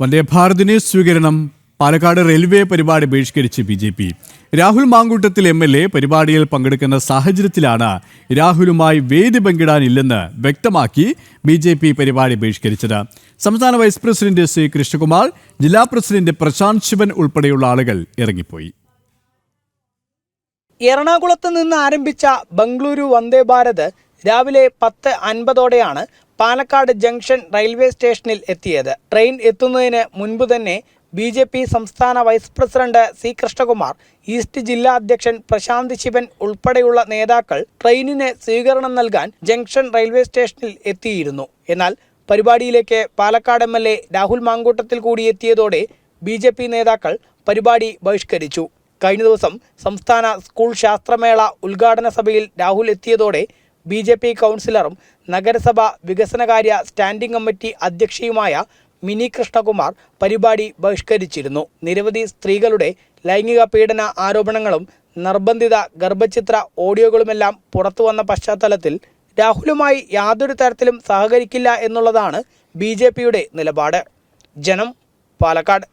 വന്ദേ ഭാരതിനെ സ്വീകരണം പാലക്കാട് റെയിൽവേ പരിപാടി ബഹിഷ്കരിച്ച് B J P. Rahul Mamkootathil M L A പരിപാടിയിൽ പങ്കെടുക്കുന്ന സാഹചര്യത്തിലാണ് രാഹുലുമായി വേദി പങ്കിടാനില്ലെന്ന് വ്യക്തമാക്കി ബി ജെ പി പരിപാടി ബഹിഷ്കരിച്ചത്. സംസ്ഥാന വൈസ് പ്രസിഡന്റ് സി കൃഷ്ണകുമാർ ജില്ലാ പ്രസിഡന്റ് പ്രശാന്ത് ശിവൻ ഉൾപ്പെടെയുള്ള ആളുകൾ ഇറങ്ങിപ്പോയി. എറണാകുളത്ത് നിന്ന് ആരംഭിച്ച ബംഗളൂരു വന്ദേ ഭാരത് രാവിലെ പത്ത് അൻപതോടെയാണ് പാലക്കാട് ജംഗ്ഷൻ റെയിൽവേ സ്റ്റേഷനിൽ എത്തിയത്. ട്രെയിൻ എത്തുന്നതിന് മുൻപ് തന്നെ ബി ജെ പി സംസ്ഥാന vice president C Krishnakumar east ജില്ലാ അധ്യക്ഷൻ പ്രശാന്ത് ശിവൻ ഉൾപ്പെടെയുള്ള നേതാക്കൾ ട്രെയിനിന് സ്വീകരണം നൽകാൻ ജംഗ്ഷൻ റെയിൽവേ സ്റ്റേഷനിൽ എത്തിയിരുന്നു. എന്നാൽ പരിപാടിയിലേക്ക് Palakkad M L A Rahul Mamkootathil കൂടി എത്തിയതോടെ ബി ജെ പി നേതാക്കൾ പരിപാടി ബഹിഷ്കരിച്ചു. കഴിഞ്ഞ ദിവസം സംസ്ഥാന സ്കൂൾ ശാസ്ത്രമേള ഉദ്ഘാടന സഭയിൽ രാഹുൽ എത്തിയതോടെ ബി ജെ പി കൗൺസിലറും നഗരസഭ വികസനകാര്യ സ്റ്റാൻഡിംഗ് കമ്മിറ്റി അധ്യക്ഷയുമായ മിനി കൃഷ്ണകുമാർ പരിപാടി ബഹിഷ്കരിച്ചിരുന്നു. നിരവധി സ്ത്രീകളുടെ ലൈംഗിക പീഡന ആരോപണങ്ങളും നിർബന്ധിത ഗർഭചിത്ര ഓഡിയോകളുമെല്ലാം പുറത്തു വന്ന പശ്ചാത്തലത്തിൽ രാഹുലുമായി യാതൊരു തരത്തിലും സഹകരിക്കില്ല എന്നുള്ളതാണ് ബി നിലപാട്. ജനം പാലക്കാട്.